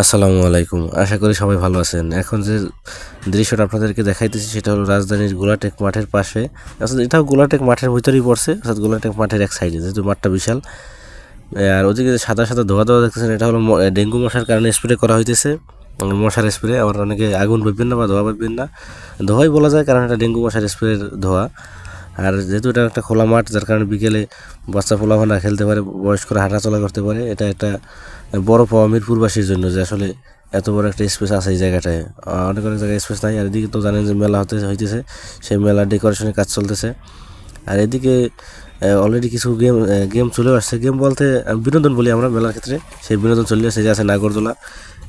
আসসালামু আলাইকুম। আশা করি সবাই ভালো আছেন। এখন যে দৃশ্যটা আপনাদেরকে দেখাইতেছি সেটা হলো রাজধানীর গোলাটেক মাঠের পাশে। আসলে এটাও গোলাটেক মাঠের ভিতরেই পড়ছে। অর্থাৎ গোলাটেক মাঠের এক সাইডে, যেহেতু মাঠটা বিশাল। আর ওদিকে সাদা সাদা ধোয়া ধোয়া দেখতেছেন, এটা হলো ডেঙ্গু মশার কারণে স্প্রে করা হইতেছে। মশার স্প্রে, আবার অনেকে আগুন ভাববেন না বা ধোয়া ভাববেন না। ধোয়াই বলা যায়, কারণ এটা ডেঙ্গু মশার স্প্রের ধোয়া। আর যেহেতু এটা একটা খোলা মাঠ, যার কারণে বিকেলে বাচ্চা পোলাভানা খেলতে পারে, বয়স্করা হাঁটাচলা করতে পারে, এটা একটা বড় পাওয়া মিরপুরবাসীর জন্য যে আসলে এত বড় একটা স্পেস আছে এই জায়গাটায়। অনেক অনেক জায়গায় স্পেস নাই। আর এদিকে তো জানেন যে মেলা হতে, হইতেছে, সেই মেলার ডেকোরেশনের কাজ চলতেছে। আর এদিকে অলরেডি কিছু গেম গেম চলেও আসছে। গেম বলতে বিনোদন বলি আমরা মেলার ক্ষেত্রে। সেই বিনোদন চলে আসছে যে আছে নাগরদোলা।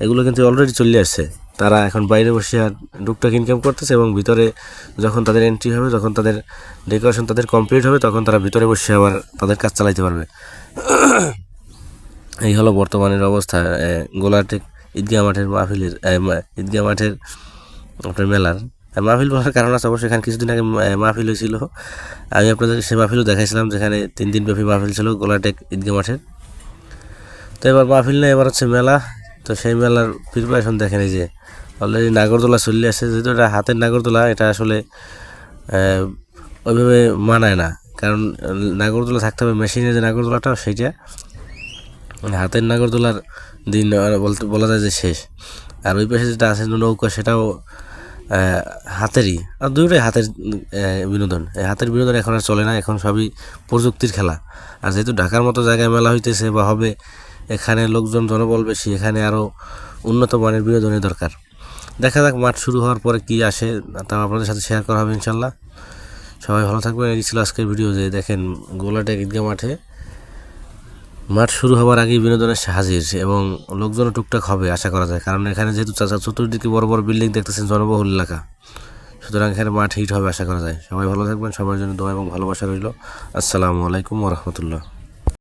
এগুলো কিন্তু অলরেডি চলে আসছে। তারা এখন বাইরে বসে আর টুকটাক ইনকাম করতেছে এবং ভিতরে যখন তাদের এন্ট্রি হবে, যখন তাদের ডেকোরেশন তাদের কমপ্লিট হবে, তখন তারা ভিতরে বসে আবার তাদের কাজ চালাইতে পারবে। এই হলো বর্তমানের অবস্থা। গোলাটেক ঈদগাহ মাঠের মাহফিলের ঈদগাহ মাঠের আপনার মেলার। মাহফিল বলার কারণ আছে অবশ্যই এখানে কিছুদিন আগে মাহফিল হয়েছিল। আমি আপনাদের সে মাহফিলও দেখাইছিলাম, যেখানে তিন দিন ব্যাপী মাহফিল ছিল গোলাটেক ঈদগাহ মাঠের। তো এবার মাহফিল নেই, এবার হচ্ছে মেলা। তো সেই মেলার প্রিপারেশন দেখেন এই যে অলরেডি নাগরদোলা চলে আসছে যেহেতু এটা হাতের নাগরদোলা, এটা আসলে ওইভাবে মানায় না। কারণ, নাগরদোলা থাকতে হবে, মেশিনের যে নাগরদোলাটা, সেইটা মানে হাতের নাগরদোলার দিন বলতে, বলা যায় যে শেষ। আর ওই পাশে যেটা আছে নৌকা, সেটাও হাতেরই। আর দুটোই হাতের বিনোদন। এই হাতের বিনোদন এখন আর চলে না, এখন সবই প্রযুক্তির খেলা। আর যেহেতু ঢাকার মতো জায়গায় মেলা হইতেছে বা হবে এখানে লোকজন জনবল বেশি, এখানে আরও উন্নত মানের বিনোদনের দরকার। দেখা যাক মাঠ শুরু হওয়ার পরে কি আসে তা আপনাদের সাথে শেয়ার করা হবে ইনশাল্লাহ সবাই ভালো থাকবেন। এই ছিল আজকের ভিডিও যে দেখেন গোলাটেক ঈদগাহ মাঠে মাঠ শুরু হওয়ার আগেই বিনোদনের হাজির এবং লোকজনও টুকটাক হবে আশা করা যায়। কারণ এখানে যেহেতু চাচা চতুর্দিকে বড় বড় বিল্ডিং দেখতেছেন, জনবহুল এলাকা। সুতরাং এখানে মাঠ হিট হবে আশা করা যায়। সবাই ভালো থাকবেন। সবার জন্য দোয়া এবং ভালোবাসা রইল। আসসালামু আলাইকুম রহমতুল্লাহ।